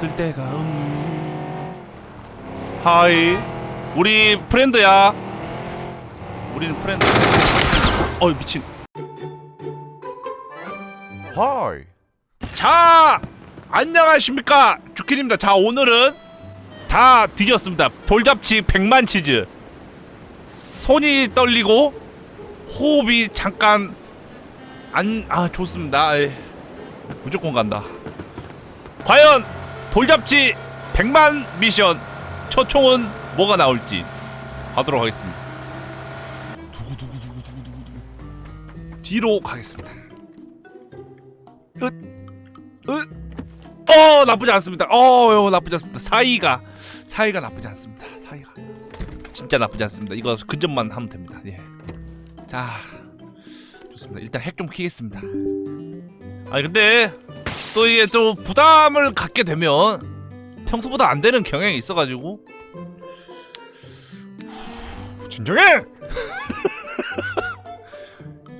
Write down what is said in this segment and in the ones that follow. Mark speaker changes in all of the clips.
Speaker 1: 없을 때가 없는 하이 우리 프렌드야. 우리는 프렌드. 어이 미친. 하이. 자 안녕하십니까? 주키입니다. 자 오늘은 다 뒤졌습니다. 돌잡치 100만 치즈. 손이 떨리고 호흡이 잠깐 안 아 좋습니다. 에, 무조건 간다. 과연 돌잡치 100만 미션. 첫 총은 뭐가 나올지 하도록 하겠습니다. 두구두구두구두구두구 뒤로 가겠습니다. 으으어 나쁘지 않습니다. 어 나쁘지 않습니다. 사이가 사이가 나쁘지 않습니다. 사이가. 진짜 나쁘지 않습니다. 이거 근접만 하면 됩니다. 예 자 좋습니다. 일단 핵 좀 키겠습니다. 아니 근데 또 이게 좀 부담을 갖게 되면 평소보다 안 되는 경향이 있어가지고 후, 진정해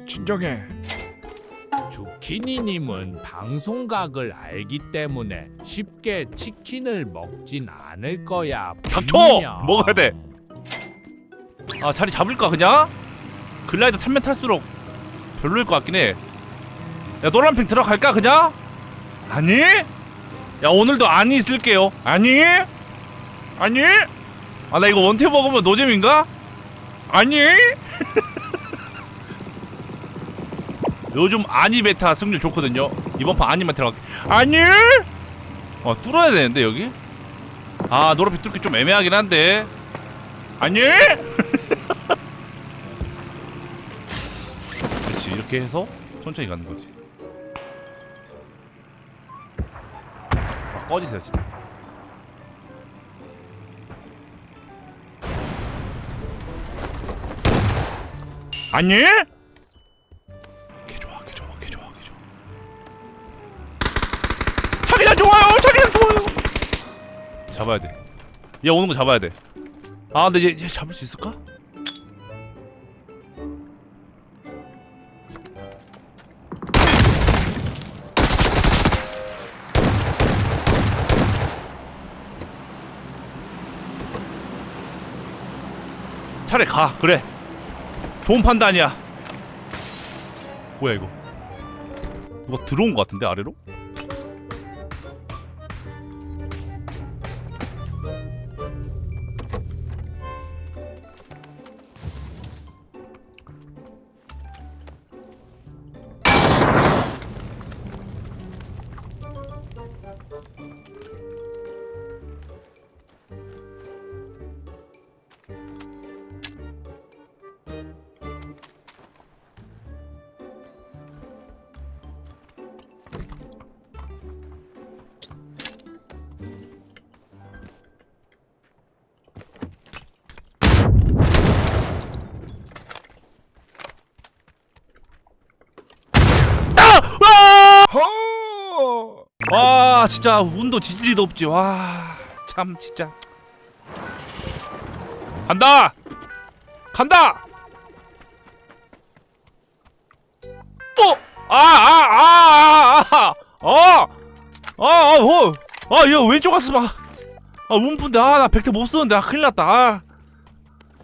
Speaker 1: 진정해
Speaker 2: 주키니님은 방송각을 알기 때문에 쉽게 치킨을 먹진 않을 거야.
Speaker 1: 닥쳐!
Speaker 2: 분명.
Speaker 1: 먹어야 돼. 아 자리 잡을까 그냥 글라이더 타면 탈수록 별로일 것 같긴 해 야 노란핑 들어갈까 그냥 아니? 야 오늘도 아니 쓸게요. 아니? 아니? 아 나 이거 원태 먹으면 노잼인가? 아니? 요즘 아니 베타 승률 좋거든요. 이번 판 아니만 들어갈게 아니? 어 뚫어야 되는데 여기? 아 노란빛 뚫기 좀 애매하긴 한데. 아니? 그렇지 이렇게 해서 천천히 가는 거지 꺼지세요 진짜 아니 개 좋아 개 좋아 개 좋아 개 좋아 자기장 좋아요 자기장 좋아요 잡아야 돼. 얘 오는 거 잡아야 돼. 아, 근데 얘, 얘 잡을 수 있을까? 차라리 가. 그래. 좋은 판단이야. 뭐야 이거? 누가 들어온 거 같은데 아래로? 와 진짜 운도 지질이도 없지. 와 참 진짜. 간다! 간다! 왼쪽 갔으면 아, 아 운푼데. 아나 백태 못 쏘는데. 아 큰일 났다. 아.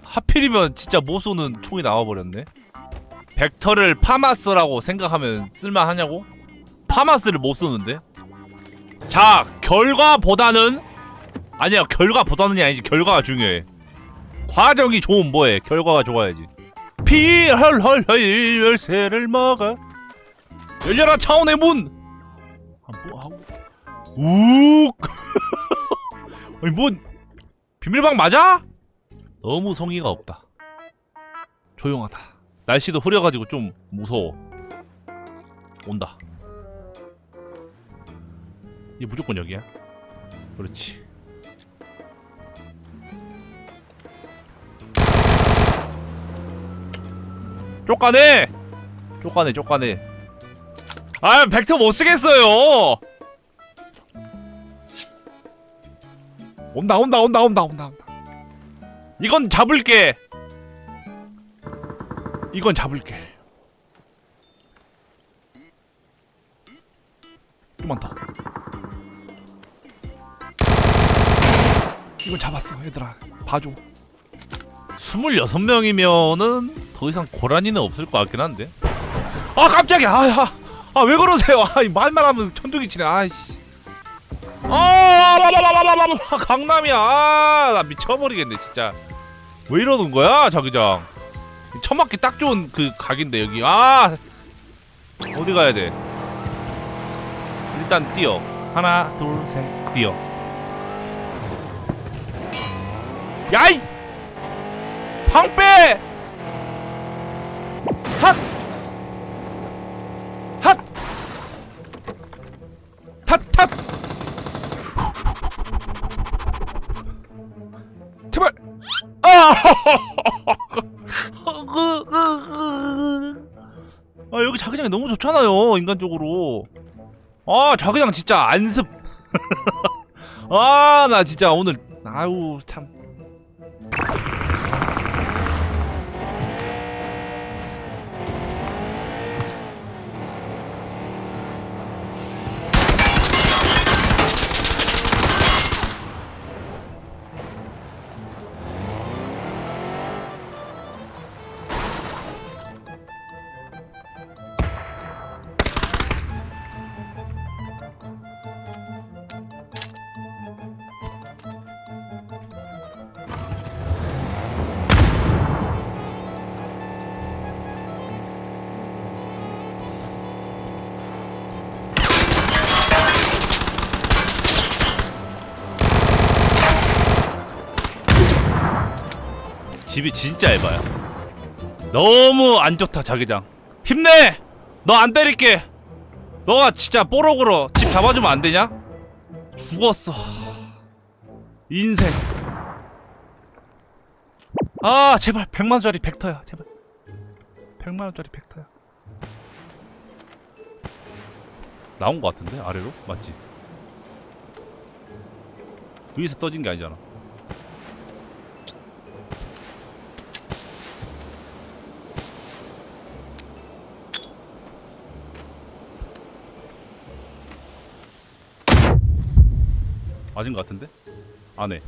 Speaker 1: 하필이면 진짜 못 쏘는 총이 나와버렸네. 벡터를 파마스라고 생각하면 쓸만하냐고? 파마스를 못 쏘는데? 자 결과보다는 아니야 결과보다는이 아니지 결과가 중요해. 과정이 좋은 뭐해 결과가 좋아야지. 피 헐헐헐 열쇠를 먹어 열려라 차원의 문! 아, 뭐 아니 뭐 비밀방 맞아? 너무 성의가 없다. 조용하다. 날씨도 흐려가지고 좀 무서워. 온다 얘 무조건 여기야. 그렇지. 쫓가네! 쫓가네, 쫓가네. 아, 벡터 못 쓰겠어요! 온다, 온다, 온다, 온다, 온다, 온다. 이건 잡을게! 이건 잡을게. 좀만 더. 이건 잡았어 얘들아. 봐줘. 26명이면은 더 이상 고라니는 없을 것 같긴 한데. 아 깜짝이야. 아왜 그러세요? 아이 말만 하면 천둥이 치네. 아이씨. 아 라라라라라라. 강남이야. 아 나 미쳐버리겠네 진짜. 왜 이러는 거야 자기장? 처맞기 딱 좋은 그 각인데 여기. 아! 어디 가야 돼? 일단 뛰어. 하나 둘 셋 뛰어 야이 방빼 핫 핫! 탓! 탓! 제발! 아! 아, 여기 자기장이 너무 좋잖아요, 인간적으로. 아, 자기장 진짜 안습. 아, 나 진짜 오늘, 아유, 참. 집이 진짜 에바야. 너무 안 좋다 자기장. 힘내. 너 안 때릴게. 너가 진짜 뽀록으로 집 잡아주면 안 되냐? 죽었어. 인생. 아 제발 100만 원짜리 벡터야 제발. 100만 원짜리 벡터야. 나온 거 같은데 아래로 맞지? 위에서 떠진 게 아니잖아. 맞은 것 같은데? 안에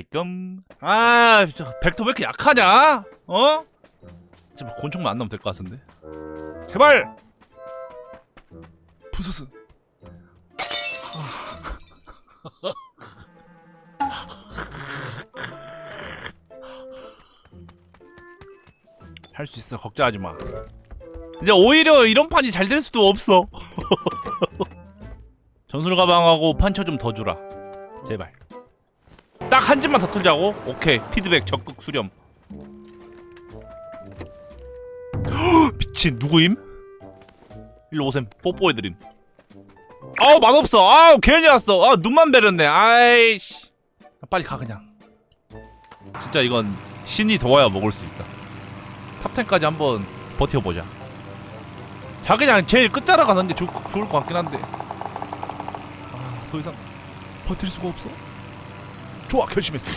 Speaker 1: 올라이끔? 아 진짜 벡터 왜 이렇게 약하냐? 어? 제발 곤충만 안 나오면 될 것 같은데. 제발! 부스스 할 수 있어. 걱정하지 마. 이제 오히려 이런 판이 잘 될 수도 없어. 전술 가방하고 판처 좀 더 주라. 제발 딱 한 집만 더 털자고? 오케이. 피드백 적극 수렴. 헉, 미친 누구임? 일로 오셈. 뽀뽀해드림. 아우 맛없어. 아우 괜히 왔어. 아 눈만 베렸네. 아이씨. 빨리 가 그냥. 진짜 이건 신이 도와야 먹을 수 있다. 탑10까지 한번 버텨보자. 자기장 제일 끝자락 가는 게 좋, 좋을 것 같긴 한데. 아, 더 이상 버틸 수가 없어 좋아 결심했어.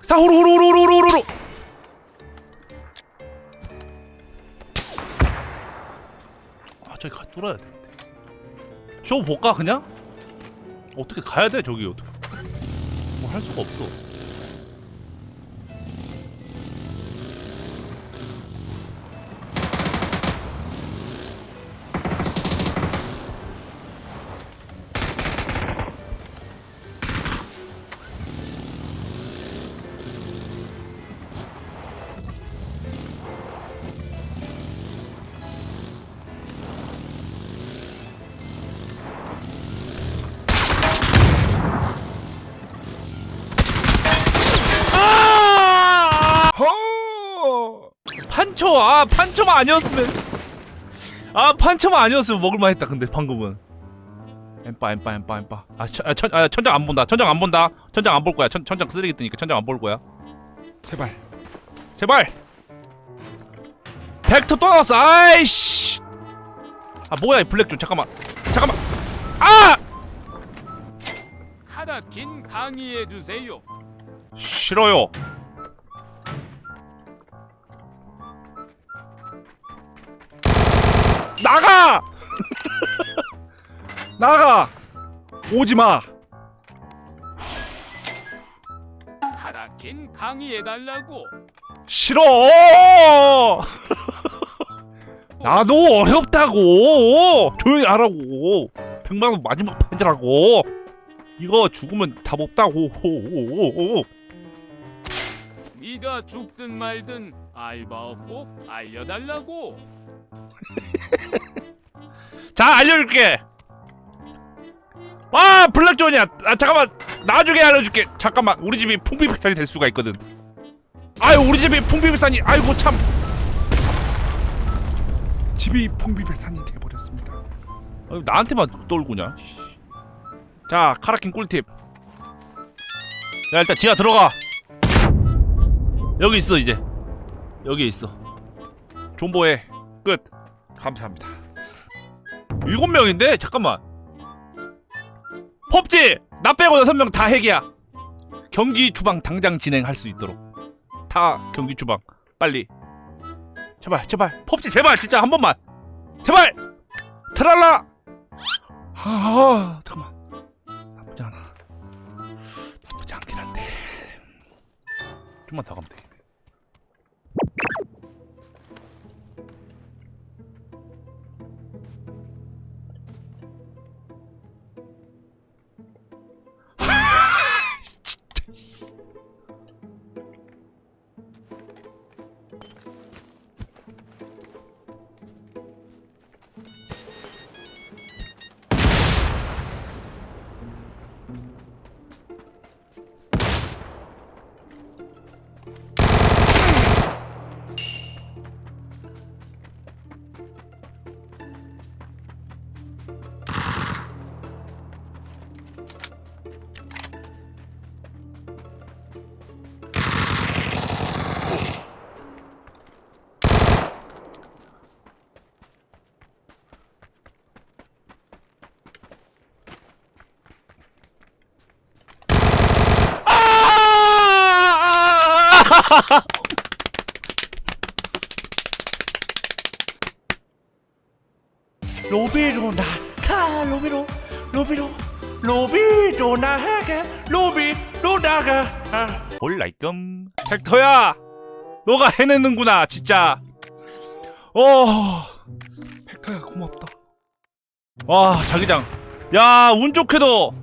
Speaker 1: 사호로 호로 호로호로호로 아 저기 가 뚫어야 돼. 쇼 볼까 그냥? 어떻게 가야 돼 저기 어떻게 뭐 할 수가 없어 아 판초만 아니었으면. 아 판초만 아니었으면 먹을만 했다 근데 방금은. 엠빠 엠빠 엠빠 엠빠. 아, 천, 아, 천, 아 천장 안 본다. 천장 안 본다. 천장 안 볼 거야. 천, 천장 쓰레기 뜨니까 천장 안 볼 거야. 제발. 제발! 벡터 또 나왔어. 아이씨! 아 뭐야 이 블랙존. 잠깐만. 잠깐만. 아!
Speaker 3: 카라킨 강의해 주세요.
Speaker 1: 싫어요 나가! 나가! 오지마!
Speaker 3: 카라킨 강의해 달라고.
Speaker 1: 싫어! 나도 어렵다고! 조용히 하라고! 백만원 마지막 판지라고! 이거 죽으면 답 없다고!
Speaker 3: 네가 죽든 말든 알바 꼭 알려달라고.
Speaker 1: 자 알려줄게. 와 블랙존이야. 아 잠깐만. 나중에 알려줄게. 잠깐만. 우리 집이 풍비백산이 될 수가 있거든. 아유 우리 집이 풍비백산이. 아이고 참. 집이 풍비백산이 돼버렸습니다. 아유 나한테만 떨구냐? 자 카라킨 꿀팁. 자 일단 지하 들어가. 여기 있어 이제. 여기 있어. 존버해. 끝 감사합니다. 일곱 명인데? 잠깐만. 펍지! 나 빼고 여섯 명 다 핵이야. 경기 주방 당장 진행할 수 있도록. 다 경기 주방. 빨리. 제발 제발. 펍지 제발 진짜 한 번만. 제발! 트랄라! 아 잠깐만. 나쁘지 않아. 나쁘지 않긴 한데. 좀만 더 가면 되 로비로 나가 로비로 로비로 로비로 나가 로비로 나가. 올라이끔. 벡터야 너가 해내는구나 진짜. 어. 벡터야 고맙다. 와 자기장. 야 운 좋게도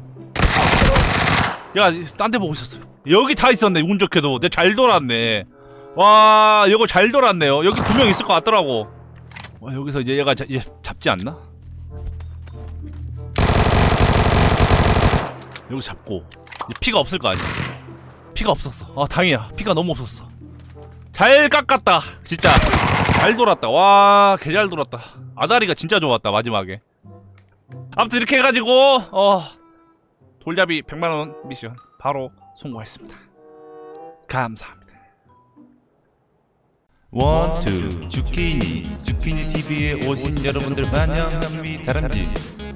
Speaker 1: 야 딴 데 보고 있었어 여기 다 있었네 운 좋게도. 내가 잘 돌았네. 와 이거 잘 돌았네요. 여기 두 명 있을 것 같더라고. 와 여기서 이제 얘가 자, 이제 잡지 않나? 여기 잡고. 이제 피가 없을 거 아니야. 피가 없었어. 아 다행이야. 피가 너무 없었어. 잘 깎았다 진짜. 잘 돌았다. 와 개 잘 돌았다. 아다리가 진짜 좋았다 마지막에. 아무튼 이렇게 해가지고 어 돌잡이 100만원 미션 바로 성공했습니다. 감사합니다.
Speaker 4: 원투 주키니 주키니 TV에 오신 여러분들 환영합니다. 다람쥐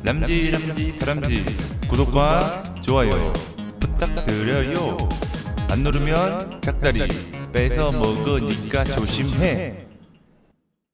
Speaker 4: 람쥐 람쥐 다람쥐 구독과 좋아요 부탁드려요. 안 누르면 닭다리 뺏어 먹으니까 조심해